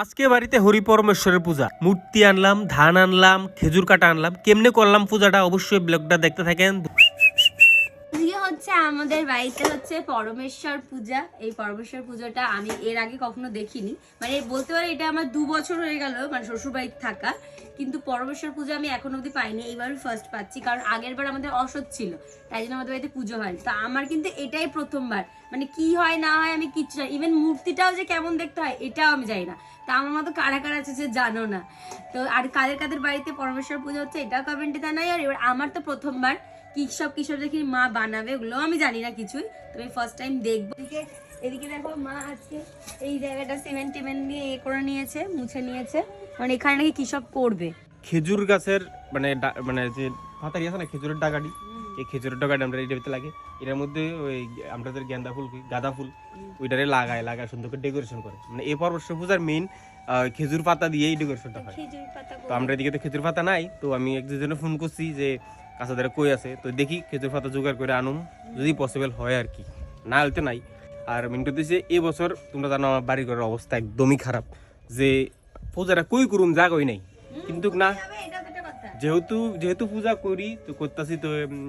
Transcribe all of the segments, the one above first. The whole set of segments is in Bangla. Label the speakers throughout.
Speaker 1: আজকে বাড়িতে হরি পরমেশ্বরের পূজা। মূর্তি আনলাম, ধান আনলাম, খেজুর কাটা আনলাম। কেমনে করলাম পূজাটা অবশ্যই ব্লগটা দেখতে থাকেন।
Speaker 2: হচ্ছে আমাদের বাড়িতে হচ্ছে পরমেশ্বর পূজা। এই পরমেশ্বর পূজাটা আমি এর আগে কখনো দেখিনি। মানে বলতে পারি এটা আমার দু বছর হয়ে গেল মানে শ্বশুর বাড়িতে থাকা। কিন্তু পরমেশ্বর পূজা আমি এখন অবধি পাইনি, এইবারই ফার্স্ট পাচ্ছি। কারণ আগের বার আমাদের অসৎ ছিল, তাই জন্য আমাদের বাড়িতে পুজো হয় তো আমার কিন্তু এটাই প্রথমবার। মানে কি হয়, না হয় আমি কিচ্ছু ইভেন মূর্তিটাও যে কেমন দেখতে হয়, এটাও আমি জানি না। তা আমার মতো কারা কারা আছে যে জানো না। তো আর কাদের কাদের বাড়িতে পরমেশ্বর পূজা হচ্ছে, এটাও কমেন্টে জানাই। আর এবার আমার তো প্রথমবার। কি সব কিসব দেখি মা বানাবে ওগুলো আমি জানি না কিছুই। তবে ফার্স্ট টাইম দেখব। এদিকে এদিকে দেখো মা আজকে এই জায়গাটা সিমেন্ট টিমেন্ট দিয়ে এ করে নিয়েছে মুছে নিয়েছে। মানে এখানে নাকি কি সব করবে?
Speaker 1: খেজুর গাছের মানে মানে যে পাতারি আছে না খেজুরের ডাগাটি এই খেজুরের ডাগাটি আমরা এটা ভিতরে লাগে এটার মধ্যে ওই আমাদের গেন্দা ফুল গাঁদা ফুল ওইটারে লাগায় লাগায় সুন্দর করে ডেকোরেশন করে। মানে এই পরমেশ্বর পূজার মেইন খেজুর পাতা দিয়েই ডেকোরেশনটা হয়। তো আমরা এদিকে তো খেজুর পাতা নাই তো আমি এক দুজনে ফোন করছি যে কাছাদারে কই আছে, তো দেখি খেজুর পাতা জোগাড় করে আনুম, যদি পসিবল হয় আর কি। না হলে নাই। আর মিন্টু দিছে, এই বছর তোমরা জানো আমার বাড়ি ঘরের অবস্থা একদমই খারাপ, যে পূজারা কই করুম যা কই নাই। কিন্তু না, যেহেতু যেহেতু পূজা করি, তো করতেছি তো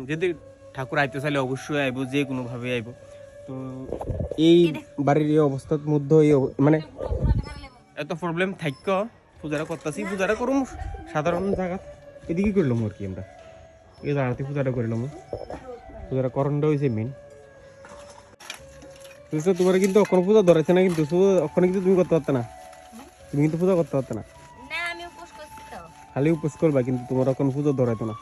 Speaker 1: যদি ঠাকুর আইতে চাইলে অবশ্যই আইব, যে কোনো ভাবে আইব। তো এই বাড়ির এই অবস্থার মধ্যে এই মানে এত প্রবলেম থাক পূজারা করতেছি, পূজারা করুম সাধারণ জায়গা। এদিকে করলাম আর কি আমরা? এই জায়গাতে পূজাটা করলাম পূজাটা করণটা হয়েছে মেন বুঝছ? তোমার কিন্তু অক্ষণ পূজা ধরেছে না কিন্তু অক্ষণ কিন্তু তুমি করতে পারতে না। তুমি কিন্তু পূজা করতে পারতে না।
Speaker 2: না আমি উপোস করছি তো।
Speaker 1: খালি উপোস করবা কিন্তু তোমার এখন পুজো ধরাইতো না।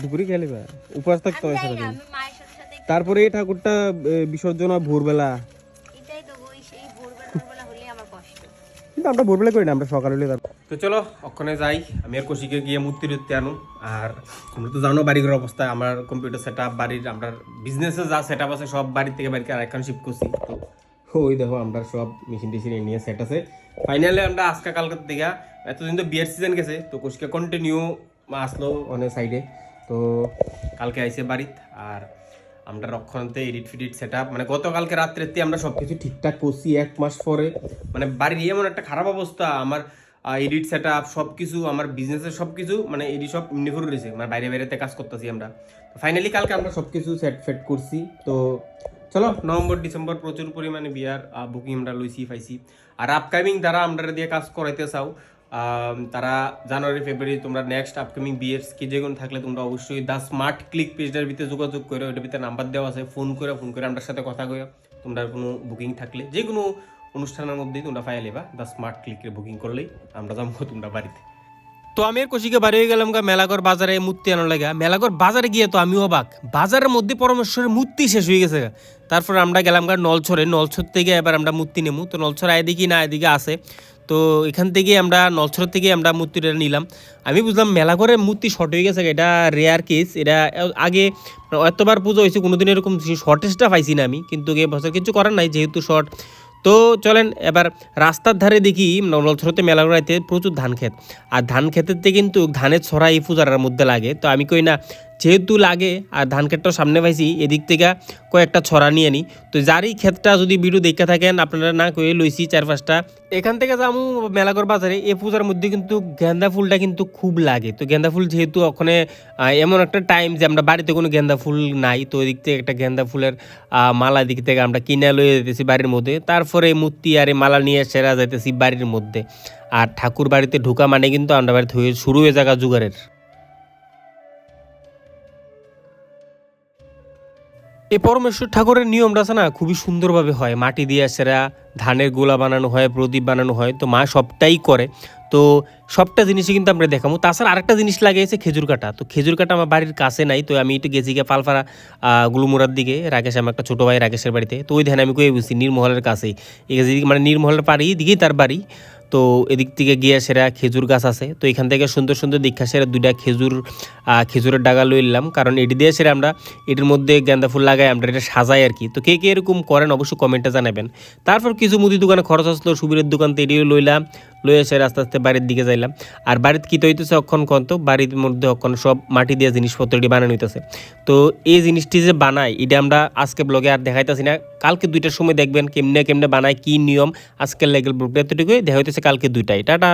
Speaker 2: দুপুরে
Speaker 1: খেলিবা উপবাস থাকতে হয় সারাদিন। তারপরে এই ঠাকুরটা বিসর্জন হয় ভোরবেলা
Speaker 2: আমরা
Speaker 1: ভোরবেলা করি না, আমরা সকালে তো চলো, ওখানে যাই। আমি আর কৌশিকে গিয়ে মূর্তি টুর্তি আনো। আর তোমরা তো জানো বাড়িঘর অবস্থা, আমার কম্পিউটার সেট আপ বাড়ির, আমরা বিজনেসে যা সেট আপ আছে সব বাড়ি থেকে বাড়িতে আর এখন শিফট করছি। তো, ওই দেখো, আমরা সব মেশিন টেশিন নিয়ে সেট আছে। ফাইনালি আমরা আজকে কালকার থেকে এতদিন তো বিয়ের সিজন গেছে, তো কৌশিকে কন্টিনিউ আসলো অনেক সাইডে তো কালকে আইসে বাড়িত, আর আমরা রক্ষণতে এডিট ফিডিট সেট মানে গতকালকে রাত্রেতে আমরা সব কিছু ঠিকঠাক করছি এক মাস পরে। মানে বাড়ির এমন একটা খারাপ অবস্থা, আমার এডিট সেট আপ সব কিছু আমার বিজনেসের সব কিছু মানে এডি সব করে রয়েছে মানে বাইরে বাইরেতে কাজ করতেছি আমরা। ফাইনালি কালকে আমরা সব কিছু সেট ফেট করছি। তো চলো, নভেম্বর, ডিসেম্বর প্রচুর পরিমাণে বিয়ার বুকিং আমরা লইছি, পাইছি। আর আপকামিং দ্বারা আমরা দিয়ে কাজ করাইতে চাও তারা জানুয়ারি, ফেব্রুয়ারি, তোমরা নেক্সট আপকামিং বিয়ের কি যে কোনো থাকলে তোমরা অবশ্যই দ্য স্মার্ট ক্লিক পেজটার ভিতরে যোগাযোগ করে ওইটার ভিতরে নাম্বার দেওয়া আছে ফোন করে ফোন করে আমার সাথে কথা কয়ে তোমরা কোনো বুকিং থাকলে, যে কোনো অনুষ্ঠানের মধ্যেই তোমরা ফাইল লেবা দ্য স্মার্ট ক্লিকের বুকিং করলেই আমরা যাব তোমরা বাড়িতে। তো আমি আর কৌশিকে বাড়ি হয়ে গেলাম গা মেলাগড় বাজারে মূর্তি আনার লাগা। মেলাগড় বাজারে গিয়ে তো আমি অবাক। বাজারের মধ্যে পরমেশ্বরের মূর্তি শেষ হয়ে গেছে। তারপর আমরা গেলাম গা নলছরে। নলছর থেকে এবার আমরা মূর্তি নেব তো নলছর এদিকে না এদিকে আসে তো এখান থেকে আমরা, নলছর থেকে আমরা মূর্তিটা নিলাম। আমি বুঝলাম মেলাগড়ের মূর্তি শর্ট হয়ে গেছে। এটা রেয়ার কেস এটা আগে এতবার পুজো হয়েছে, কোনোদিন এরকম শর্টেজটা পাইছি না আমি। কিন্তু এ বছর কিছু করার নাই, যেহেতু শর্ট তো চলেন এবার রাস্তার ধারে দেখি নলছরতে মেলাগড়াইতে প্রচুর ধান ক্ষেত। আর ধান ক্ষেতেতে কিন্তু ধানের ছড়া এই পূজার মধ্যে লাগে। তো আমি কই না যেহেতু লাগে, আর ধান ক্ষেতটাও সামনে পাইছি, এদিক থেকে কয়েকটা ছড়া নিয়ে নিই তো যারই ক্ষেতটা যদি ভিডিও দেখে থাকেন, আপনারা না কয়ে লইছি চার পাঁচটা। এখান থেকে যাব মেলাগড় বাজারে এই পূজার মধ্যে কিন্তু গেন্দা ফুলটা কিন্তু খুব লাগে। তো গেন্দা ফুল যেহেতু ওখানে এমন একটা টাইম যে আমরা বাড়িতে কোনো গেন্দা ফুল নাই, তো এদিক থেকে একটা গেন্দা ফুলের মালা দিক থেকে আমরা কিনে লয়ে যেতেছি বাড়ির মধ্যে। তারপরে মূর্তি আর মালা নিয়ে সেরা যাইতেছি বাড়ির মধ্যে। আর ঠাকুর বাড়িতে ঢোকা মানে কিন্তু আমরা বাড়িতে শুরু হয়ে জায়গা জোগাড়ের। এই পরমেশ্বর ঠাকুরের নিয়মটা আছে না খুবই সুন্দরভাবে হয়। মাটি দিয়ে সেরা, ধানের গোলা বানানো হয়, প্রদীপ বানানো হয়, তো মা সবটাই করে। তো সবটা জিনিসই কিন্তু আমরা দেখাবো। তাছাড়া আরেকটা জিনিস লাগে লাগিয়েছে খেজুর কাটা। তো খেজুর কাটা আমার বাড়ির কাছে নাই, তো আমি একটু গেছি গিয়ে পালপাড়া গুলুমুরার দিকে, রাকেশ, আমার একটা ছোটো ভাই রাকেশের বাড়িতে। তো ওই ধ্যান আমি কয়ে বুঝছি নীরমহলের কাছেই। এদিকে মানে নীরমহলের পাড়ি দিকেই তার বাড়ি। তো এদিক থেকে গিয়ে সেরা খেজুর গাছ আছে। তো এখান থেকে সুন্দর সুন্দর দীক্ষা সেরা দুইটা খেজুর খেজুরের ডাগা লইলাম কারণ এটি দিয়ে সেরা আমরা এটির মধ্যে গেন্দা ফুল লাগাই, আমরা এটা সাজাই আর কি। তো কে কে এরকম করেন অবশ্যই কমেন্টে জানাবেন। তারপর কিছু মুদি দোকানে খরচ আসলো, সুবিরের দোকান থেকে এটিও লইলাম। লয়ে এসে আস্তে আস্তে বাড়ির দিকে যাইলাম। আর বাড়িতে কী হইতেছে অক্ষণ তো, বাড়ির মধ্যে অক্ষণ সব মাটি দিয়ে জিনিসপত্রটি বানানো হইতেছে। তো এই জিনিসটি যে বানায় এটা আমরা আজকে ব্লগে আর দেখাইতেছি না। কালকে দুইটার সময় দেখবেন কেমনে কেমনে বানায়, কি নিয়ম, আজকের লেগেল ব্লগটা এতটুকুই। দেখা হইতেছে কালকে দুইটাই টাটা।